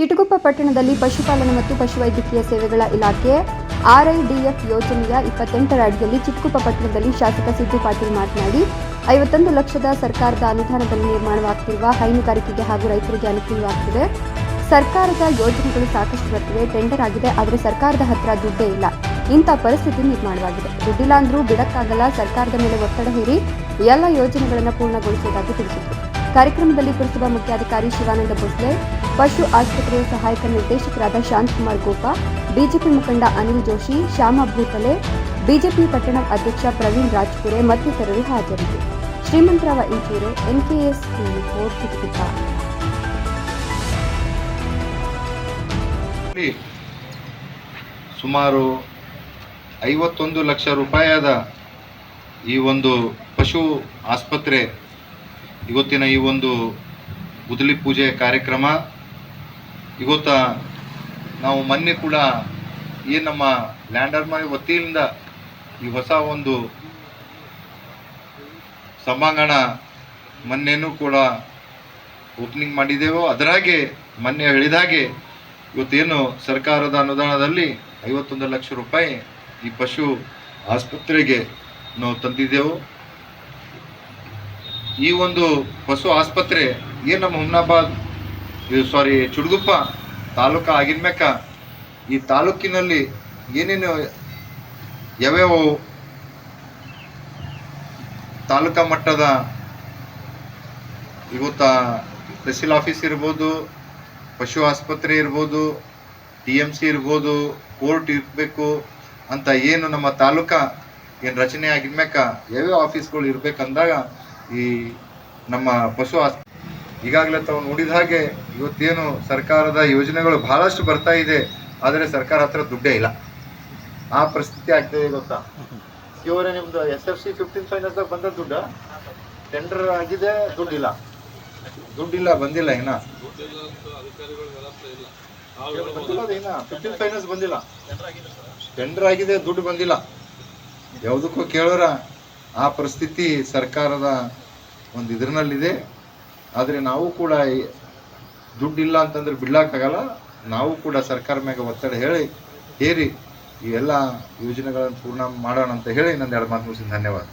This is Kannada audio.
ಚಿಟಗುಪ್ಪ ಪಟ್ಟಣದಲ್ಲಿ ಪಶುಪಾಲನೆ ಮತ್ತು ಪಶುವೈದ್ಯಕೀಯ ಸೇವೆಗಳ ಇಲಾಖೆ, ಆರ್ಐಡಿಎಫ್ ಯೋಜನೆಯ ಇಪ್ಪತ್ತೆಂಟರ ಅಡಿಯಲ್ಲಿ ಚಿಟಗುಪ್ಪ ಪಟ್ಟಣದಲ್ಲಿ ಶಾಸಕ ಸಿದ್ದು ಪಾಟೀಲ್ ಮಾತನಾಡಿ, ಐವತ್ತೊಂದು ಲಕ್ಷದ ಸರ್ಕಾರದ ಅನುದಾನದಲ್ಲಿ ನಿರ್ಮಾಣವಾಗ್ತಿರುವ ಹೈನುಗಾರಿಕೆಗೆ ಹಾಗೂ ರೈತರಿಗೆ ಅನುಕೂಲವಾಗ್ತಿದೆ. ಸರ್ಕಾರದ ಯೋಜನೆಗಳು ಸಾಕಷ್ಟು ಬರ್ತಿವೆ, ಟೆಂಡರ್ ಆಗಿದೆ, ಆದರೆ ಸರ್ಕಾರದ ಹತ್ರ ದುಡ್ಡೇ ಇಲ್ಲ. ಇಂಥ ಪರಿಸ್ಥಿತಿ ನಿರ್ಮಾಣವಾಗಿದೆ. ದುಡ್ಡಿಲ್ಲ ಅಂದ್ರೂ ಬಿಡಕ್ಕಾಗಲ್ಲ, ಸರ್ಕಾರದ ಮೇಲೆ ಒತ್ತಡ ಹೇರಿ ಎಲ್ಲ ಯೋಜನೆಗಳನ್ನು ಪೂರ್ಣಗೊಳಿಸುವುದಾಗಿ ತಿಳಿಸಿದರು. ಕಾರ್ಯಕ್ರಮದಲ್ಲಿ ಪುರಸಭಾ ಮುಖ್ಯಾಧಿಕಾರಿ ಶಿವಾನಂದ ಭೋಸ್ಲೆ ಪಶು ಆಸ್ಪತ್ರೆಯ ಸಹಾಯಕ ನಿರ್ದೇಶಕರಾದ ಶಾಂತಕುಮಾರ್ ಗೋಪಾ, ಬಿಜೆಪಿ ಮುಖಂಡ ಅನಿಲ್ ಜೋಶಿ, ಶ್ಯಾಮ ಭೂತಲೆ, ಬಿಜೆಪಿ ಪಟ್ಟಣ ಅಧ್ಯಕ್ಷ ಪ್ರವೀಣ್ ರಾಜ್ಪುರೆ ಮತ್ತಿತರರು ಹಾಜರಿದ್ದರು. ಶ್ರೀಮಂತರಾವ ಇಂಚೂರೆ ಎನ್ಕೆಎಸ್ ಸುಮಾರು ಐವತ್ತೊಂದು ಲಕ್ಷ ರೂಪಾಯಿಯಾದ ಈ ಒಂದು ಪಶು ಆಸ್ಪತ್ರೆ, ಇವತ್ತಿನ ಈ ಒಂದು ಗುದಲಿ ಪೂಜೆ ಕಾರ್ಯಕ್ರಮ ಇವತ್ತ ನಾವು ಮೊನ್ನೆ ಕೂಡ ಈ ನಮ್ಮ ಲ್ಯಾಂಡರ್ ಮನೆ ವತಿಯಿಂದ ಈ ಹೊಸ ಒಂದು ಸಭಾಂಗಣ ಮೊನ್ನೆನೂ ಕೂಡ ಓಪನಿಂಗ್ ಮಾಡಿದ್ದೇವೋ. ಅದರಾಗೆ ಮೊನ್ನೆ ಹೇಳಿದಾಗೆ ಇವತ್ತೇನು ಸರ್ಕಾರದ ಅನುದಾನದಲ್ಲಿ ಐವತ್ತೊಂದು ಲಕ್ಷ ರೂಪಾಯಿ ಈ ಪಶು ಆಸ್ಪತ್ರೆಗೆ ನಾವು ತಂದಿದ್ದೆವು. ಈ ಒಂದು ಪಶು ಆಸ್ಪತ್ರೆ ಏನು ನಮ್ಮ ಹುಮ್ನಾಬಾದ್ ಸಾರಿ ಚುಡುಗುಪ್ಪ ತಾಲೂಕು ಮೇಕ ಈ ತಾಲೂಕಿನಲ್ಲಿ ಏನೇನು ಯಾವ್ಯಾವ ತಾಲೂಕಾ ಮಟ್ಟದ ಇವತ್ತ ತಹಸೀಲ್ ಆಫೀಸ್ ಇರ್ಬೋದು, ಪಶು ಆಸ್ಪತ್ರೆ ಇರ್ಬೋದು, ಟಿ ಎಂ ಸಿ ಇರ್ಬೋದು, ಕೋರ್ಟ್ ಇರಬೇಕು ಅಂತ ಏನು ನಮ್ಮ ತಾಲೂಕಾ ಏನು ರಚನೆ ಆಗಿದ್ಮ್ಯಾಕ ಯಾವ್ಯಾವ ಆಫೀಸ್ಗಳು ಇರ್ಬೇಕಂದಾಗ ಈ ನಮ್ಮ ಪಶು ಆಸ್ ಈಗಾಗಲೇ ತಾವು ನೋಡಿದ ಹಾಗೆ ಇವತ್ತೇನು ಸರ್ಕಾರದ ಯೋಜನೆಗಳು ಬಹಳಷ್ಟು ಬರ್ತಾ ಇದೆ, ಆದರೆ ಸರ್ಕಾರ ಹತ್ರ ದುಡ್ಡೇ ಇಲ್ಲ. ಆ ಪರಿಸ್ಥಿತಿ ಆಗ್ತದೆ ಗೊತ್ತಾ? ಇವರೇ ನಿಮ್ದು ಎಸ್ ಎಫ್ ಸಿ ಫಿಫ್ಟೀನ್ ಫೈನಾನ್ಸ್ದಾಗ ಬಂದ ದುಡ್ಡು ಟೆಂಡರ್ ಆಗಿದೆ, ದುಡ್ಡಿಲ್ಲ. ದುಡ್ಡಿಲ್ಲ, ಬಂದಿಲ್ಲ ಇನ್ನ. ಬಂದಿಲ್ಲ ಫಿಫ್ಟೀನ್ ಫೈನಾನ್ಸ್ ಬಂದಿಲ್ಲ. ಟೆಂಡರ್ ಆಗಿದೆ, ದುಡ್ಡು ಬಂದಿಲ್ಲ. ಯಾವುದಕ್ಕೂ ಕೇಳೋರ, ಆ ಪರಿಸ್ಥಿತಿ ಸರ್ಕಾರದ ಒಂದು ಇದರಲ್ಲಿದೆ ಆದರೆ ನಾವು ಕೂಡ ದುಡ್ಡಿಲ್ಲ ಅಂತಂದ್ರೆ ಬಿಡ್ಲಾಕಾಗಲ್ಲ ನಾವು ಕೂಡ ಸರ್ಕಾರ ಮ್ಯಾಗ ಒತ್ತಡ ಹೇಳಿ, ಹೇರಿ ಈ ಎಲ್ಲ ಯೋಜನೆಗಳನ್ನು ಪೂರ್ಣ ಮಾಡೋಣ ಅಂತ ಹೇಳಿ ನಂದು ಎರಡು ಮಾತು ಮುಗಿಸಿ ಧನ್ಯವಾದ.